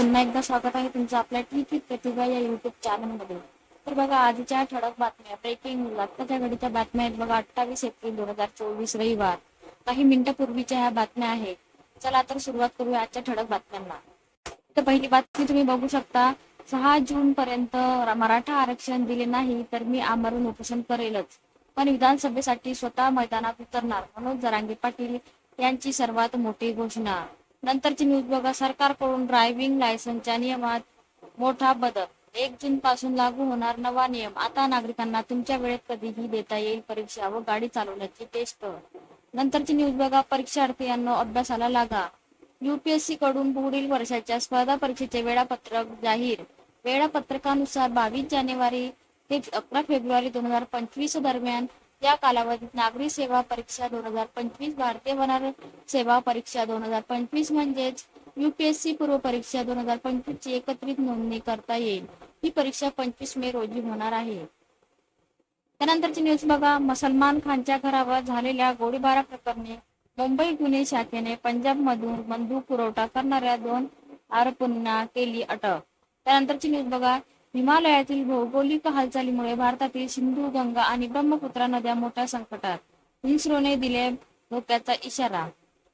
पुन्हा एकदा स्वागत आहे तुमचं आपल्या ठीक प्रतिभा या युट्यूब चॅनलमध्ये तर बघा आजच्या ठळक बातम्या. ब्रेकिंग आत्ताच्या घडीच्या बातम्या आहेत बघा अठ्ठावीस एप्रिल दोन हजार चोवीस रविवार. काही मिनिटापूर्वीच्या ह्या बातम्या आहेत. चला तर सुरुवात करूया आजच्या ठळक बातम्यांना. तर पहिली बातमी तुम्ही बघू शकता. सहा जून पर्यंत मराठा आरक्षण दिले नाही तर मी आमरण उपोषण करेलच. पण विधानसभेसाठी स्वतः मैदानात उतरणार मनोज जरांगे पाटील यांची सर्वात मोठी घोषणा. नंतरची न्यूज बघा सरकारकडून ड्रायव्हिंग लायसन्सच्या नियमात मोठा बदल. एक जून पासून लागू होणार नवा नियम. आता नागरिकांना तुमच्या वेळेत कधीही देता येईल परीक्षा व गाडी चालवण्याची टेस्ट नंतरची न्यूज बघा परीक्षार्थीयांना अभ्यासाला लागा. युपीएससी कडून पुढील वर्षाच्या स्पर्धा परीक्षेचे वेळापत्रक जाहीर. वेळापत्रकानुसार बावीस जानेवारी ते अकरा फेब्रुवारी दोन हजार पंचवीस दरम्यान या कालावधीत नागरी सेवा परीक्षा दोन हजार पंचवीस भारतीय वनार सेवा परीक्षा दोन हजार पंचवीस म्हणजेच युपीएससी पूर्व परीक्षा दोन हजार पंचवीस ची एकत्रित नोंदणी करता येईल. ही परीक्षा पंचवीस मे रोजी होणार आहे. त्यानंतरची न्यूज बघा. मसलमान खानच्या घरावर झालेल्या गोळीबारा प्रकरणी मुंबई गुन्हे शाखेने पंजाब मधून बंदूक पुरवठा करणाऱ्या दोन आरोपींना केली अटक. त्यानंतरची न्यूज बघा. हिमालयातील भौगोलिक हालचालीमुळे भारतातील सिंधू गंगा आणि ब्रह्मपुत्रा नद्या मोठ्या संकटात. इस्रोने दिले धोक्याचा इशारा.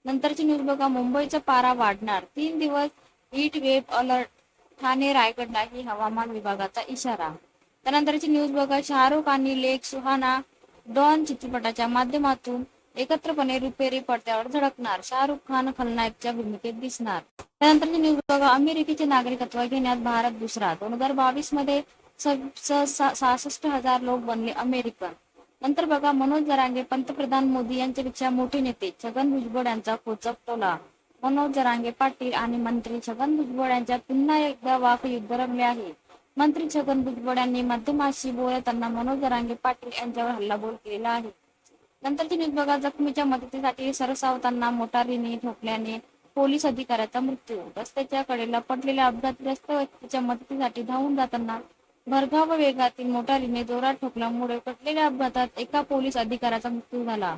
नंतरची न्यूज बघा मुंबईचा पारा वाढणार. तीन दिवस हीट वेब अलर्ट ठाणे रायगडलाही हवामान विभागाचा इशारा. त्यानंतरची न्यूज बघा शाहरुख आणि लेख सुहाना डॉन चित्रपटाच्या माध्यमातून एकत्रपणे रुपेरी पडद्यावर झळकणार शाहरुख खान खलनायकच्या भूमिकेत दिसणार. त्यानंतरची न्यूज बघा अमेरिकेचे नागरिकत्व घेण्यात भारत दुसरा. दोन हजार बावीसमध्ये सहासष्ट हजार लोक बनले अमेरिकन. नंतर बघा मनोज जरांगे पंतप्रधान मोदी यांच्यापेक्षा मोठे नेते. छगन भुजबळ यांचा कोचक टोला मनोज जरांगे पाटील आणि मंत्री छगन भुजबळ यांच्यात पुन्हा एकदा वाक युद्ध रंगले आहे. मंत्री छगन भुजबळ यांनी माध्यमाशी बोलताना मनोज जरांगे पाटील यांच्यावर हल्लाबोल केलेला आहे. नंतरची न्यूज बघा जखमीच्या मदतीसाठी सरसावताना मोटारीने ठोकल्याने पोलीस अधिकाऱ्याचा मृत्यू. रस्त्याच्या कडेला पडलेल्या अपघातग्रस्त व्यक्तीच्या मदतीसाठी धावून जाताना भरधाव वेगातील मोटारीने जोरात ठोकल्यामुळे पडलेल्या अपघातात एका पोलीस अधिकाऱ्याचा मृत्यू झाला.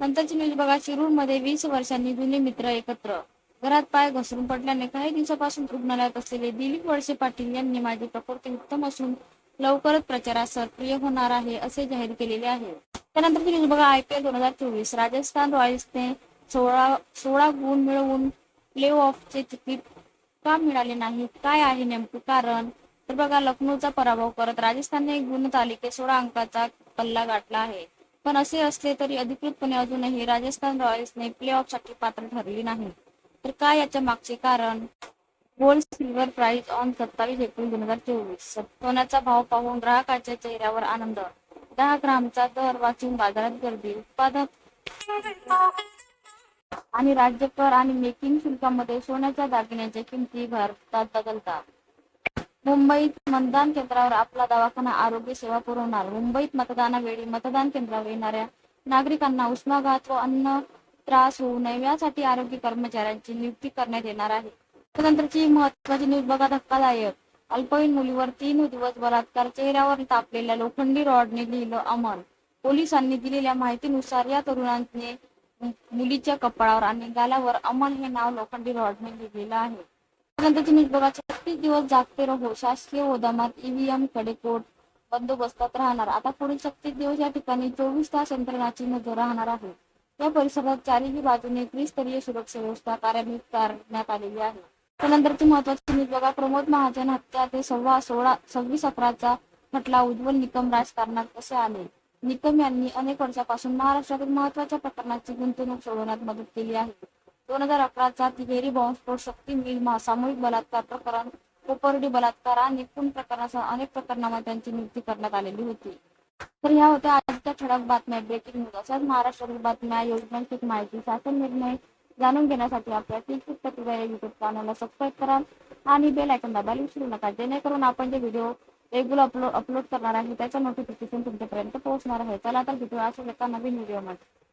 नंतरची न्यूज बघा शिरूरमध्ये वीस वर्षांनी जुने मित्र एकत्र. घरात पाय घसरून पडल्याने काही दिवसापासून रुग्णालयात असलेले दिलीप वळसे पाटील यांनी माझी प्रकृती उत्तम असून लवकरच प्रचारात सक्रिय होणार आहे असे जाहीर केलेले आहे. त्यानंतरची न्यूज बघा आय पी एल दोन हजार चोवीस. राजस्थान रॉयल्सने सोळा सोळा गुण मिळवून प्ले ऑफचे तिकीट का मिळाले नाही काय आहे नेमकं कारण? तर बघा लखनौचा पराभव करत राजस्थानने गुण तालिकेत सोळा अंकाचा पल्ला गाठला आहे. पण असे असले तरी अधिकृतपणे अजूनही राजस्थान रॉयल्सने प्ले ऑफसाठी पात्र ठरली नाही. तर काय याच्या मागचे कारण? गोल्ड सिल्वर प्राइस ऑन सत्तावीस एप्रिल दोन हजार चोवीस. सोन्याचा भाव पाहून ग्राहकाच्या चेहऱ्यावर आनंद. दहा ग्रामचा दर वाचून बाजारात गर्दी उत्पादक आणि राज्य कर आणि मेकिंग शुल्कामध्ये सोन्याच्या दागिन्यांच्या किमती भारतात बदलतात. मुंबईत मतदान केंद्रावर आपला दवाखाना आरोग्य सेवा पुरवणार. मुंबईत मतदानावेळी मतदान केंद्रावर येणाऱ्या नागरिकांना उष्माघात व अन्न त्रास होऊ नये यासाठी आरोग्य कर्मचाऱ्यांची नियुक्ती करण्यात येणार आहे. स्वतंत्रची महत्वाची न्यूज बघा धक्कादायक. अल्पवयीन मुलीवर तीन दिवस बलात्कार चेहऱ्यावर तापलेल्या लोखंडी रॉडने लिहिलं अमल पोलिसांनी दिलेल्या माहितीनुसार या तरुणाने मुलीच्या कपाळावर आणि गालावर अमल हे नाव लोखंडी रॉडने लिहिलेलं आहे. छत्तीस दिवस जागते रहो, शासकीय गोदामात ईव्हीएम कडे कोट बंदोबस्तात राहणार. आता पुढील छत्तीस दिवस या ठिकाणी चोवीस तास यंत्रणाची नज़र राहणार आहे. या परिसरात चारही बाजूने त्रिस्तरीय सुरक्षा व्यवस्था कार्यान्वित करण्यात आलेली आहे. त्यानंतरची महत्वाची न्यूज बघा. प्रमोद महाजन हत्या ते सव्वा सोळा सव्वीस अकराचा खटला उज्ज्वल निकम राजकारणात कसे आले? निकम यांनी अनेक वर्षापासून महाराष्ट्रातील महत्त्वाच्या प्रकरणाची गुंतवणूक सोडवण्यात मदत केली आहे. दोन हजार अकराचा तिहेरी बॉम्बस्फोट शक्ती मिल सामूहिक बलात्कार प्रकरण कोपर्डी बलात्कार आणि खून प्रकरणासह अनेक प्रकरणामध्ये त्यांची नियुक्ती करण्यात आलेली होती. तर ह्या होत्या आजच्या ठळक बातम्या. Breaking news. अशाच महाराष्ट्रातील बातम्या योजनांची माहिती शासन निर्णय जाणून घेण्यासाठी आपल्या फेसबुक प्रतिभा युट्यूब चॅनलला सबस्क्राईब करा आणि बेल आयकॉन दाबायला विसरू नका जेणेकरून आपण जे व्हिडिओ रेग्युलर अपलोड अपलोड करणार आहे त्याचं नोटिफिकेशन तुमच्यापर्यंत पोहोचणार आहे. चला तर भेटूया अशा एका नवीन व्हिडिओमध्ये